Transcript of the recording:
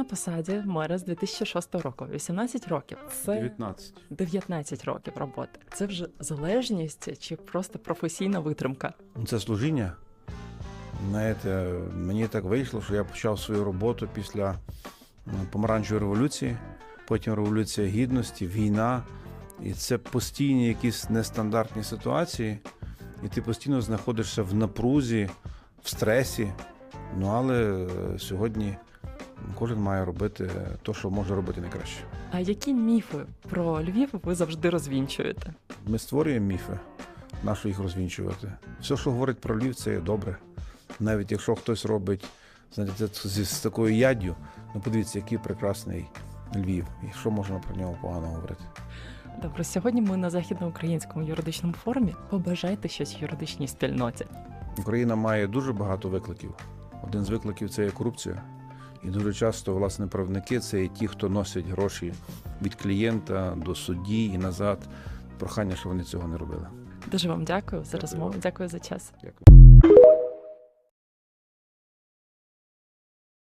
на посаді мера з 2006 року, 18 років. Це 19. 19 років роботи. Це вже залежність чи просто професійна витримка. Ну, Це служіння. Знаєте, мені так вийшло, що я почав свою роботу після помаранчевої революції, потім революція гідності, війна. І це постійні якісь нестандартні ситуації, і ти постійно знаходишся в напрузі, в стресі. Ну але е, сьогодні кожен має робити те, що може робити найкраще. А які міфи про Львів ви завжди розвінчуєте? Ми створюємо міфи, нащо їх розвінчувати. Все, що говорить про Львів, це є добре. Навіть якщо хтось робить знаєте, зі з такою яддю, ну подивіться, який прекрасний Львів, і що можна про нього погано говорити. Добре, сьогодні ми на західноукраїнському юридичному форумі. Побажайте щось юридичній спільноті. Україна має дуже багато викликів. Один з викликів це є корупція. І дуже часто, власне, правники це є ті, хто носять гроші від клієнта до судді і назад. Прохання, що вони цього не робили. Дуже вам дякую за розмову. Дякую за час. Дякую.